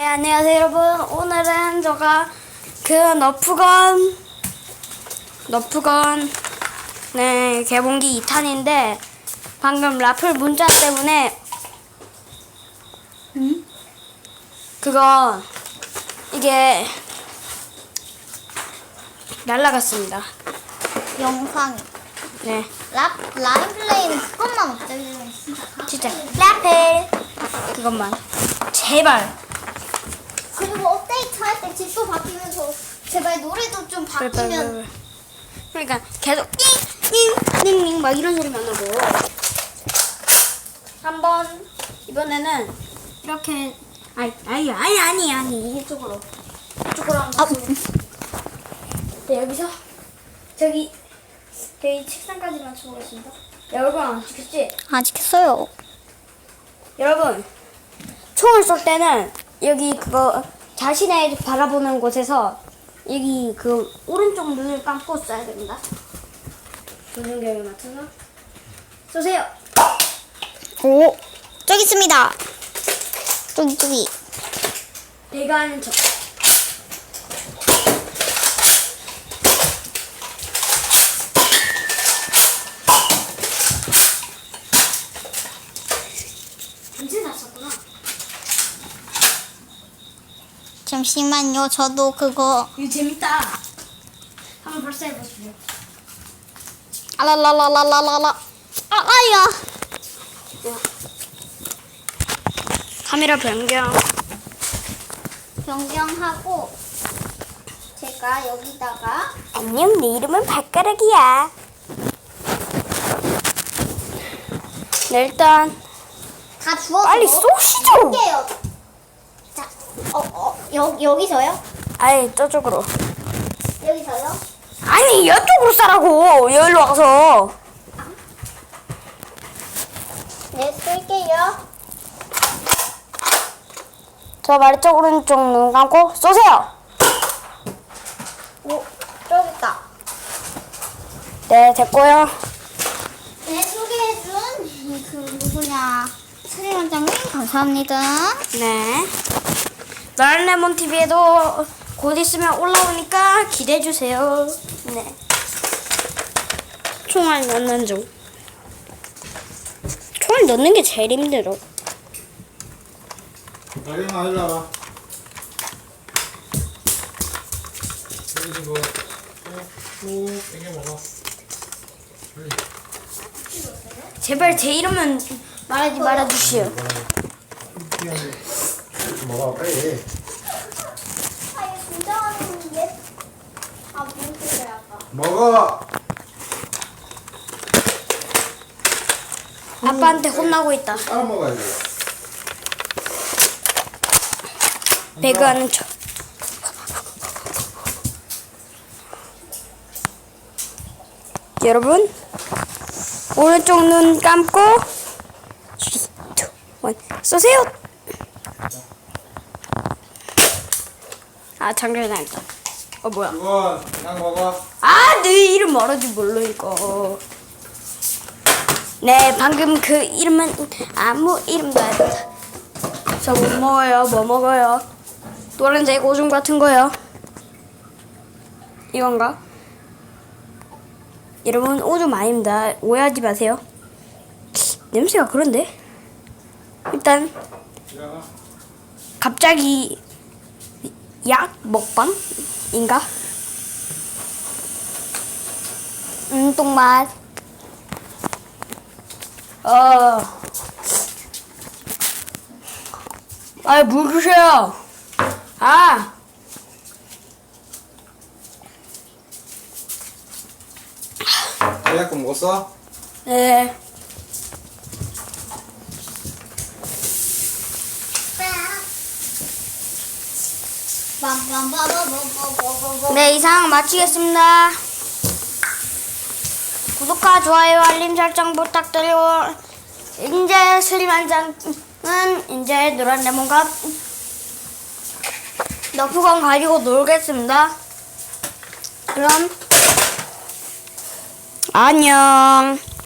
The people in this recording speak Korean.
네, 안녕하세요 여러분. 오늘은 제가 그 너프건 너프건 네 개봉기 2탄인데 방금 라플 문자 때문에 음? 그거 이게 날라갔습니다. 영상 네. 라, 라인 플레이는 그것만 없애주면 진짜 라플 그것만. 제발 할 때 집도 바뀌면서 제발 노래도 좀 바뀌면. 그러니까 계속 띵띵띵띵 막 이런 소리만 나고. 한번 이번에는 이렇게 아니 아니 아니 아니 아니 이쪽으로 이쪽으로 한번 아, 네 여기서 저기 저기 책상까지 맞춰보겠습니다. 여러분 안 찍혔지? 아직 했어요. 여러분 총을 쏠 때는 여기 그거 자신의 바라보는 곳에서 여기 그 오른쪽 눈을 감고 쏴야 됩니다. 조준경에 맞춰서 쏘세요. 오 저기 있습니다 저기 저기 내가 하는 척. 언제 났었구나. 잠시만요 저도 그거 이거 재밌다. 한번 발사해보시죠. 아라라라라라라 아 아야 카메라 변경. 변경하고 제가 여기다가 안녕, 내 이름은 발가락이야. 네, 일단 다 주워서 빨리 쏘시죠. 게요 자, 어, 어, 여, 여기서요? 아예 저쪽으로. 여기서요? 아니 이쪽으로 싸라고 여기로 와서. 네, 쓸게요. 저 말쪽 오른쪽 눈 감고 쏘세요. 오, 저기 있다. 네 됐고요. 네, 소개해준 그 누구냐. 차례 원장님, 감사합니다. 네. 나른 레몬 TV에도 곧 있으면 올라오니까 기대해 주세요. 네. 총알 넣는 중. 총알 넣는 게 제일 힘들어. 나경아 일로 와봐 여기 이거 꾹 땡겨 먹어 빨리 제발 제 이름은 말하지 말아 주시오. 먹어 빨리 아, 이거 긴장하는데. 아, 뭔데, 아까. 먹어 아빠한테 혼나고 있다. 따라 먹어야지 배그하는 척. 여러분 오른쪽 눈 감고 3, 2, 1 쏘세요. 아 장전 나했다. 어 뭐야? 이건 그냥 먹어 아, 내 이름 말하지 몰라 이거. 네, 방금 그 이름은 아무 이름도 아닙니다. 저뭐 먹어요? 뭐 먹어요? 노란색 오줌 같은 거요. 이건가? 여러분 오줌 아닙니다. 오해하지 마세요. 냄새가 그런데? 일단 갑자기 약 먹방인가? 음, 똥맛. 어. 아, 물 주세요. 아. 제약금 먹었어? 네. 네, 이상 마치겠습니다. 구독과 좋아요, 알림 설정 부탁드리고, 이제 슬림한장은 이제 노란 레몬과 너프건 가지고 놀겠습니다. 그럼, 안녕.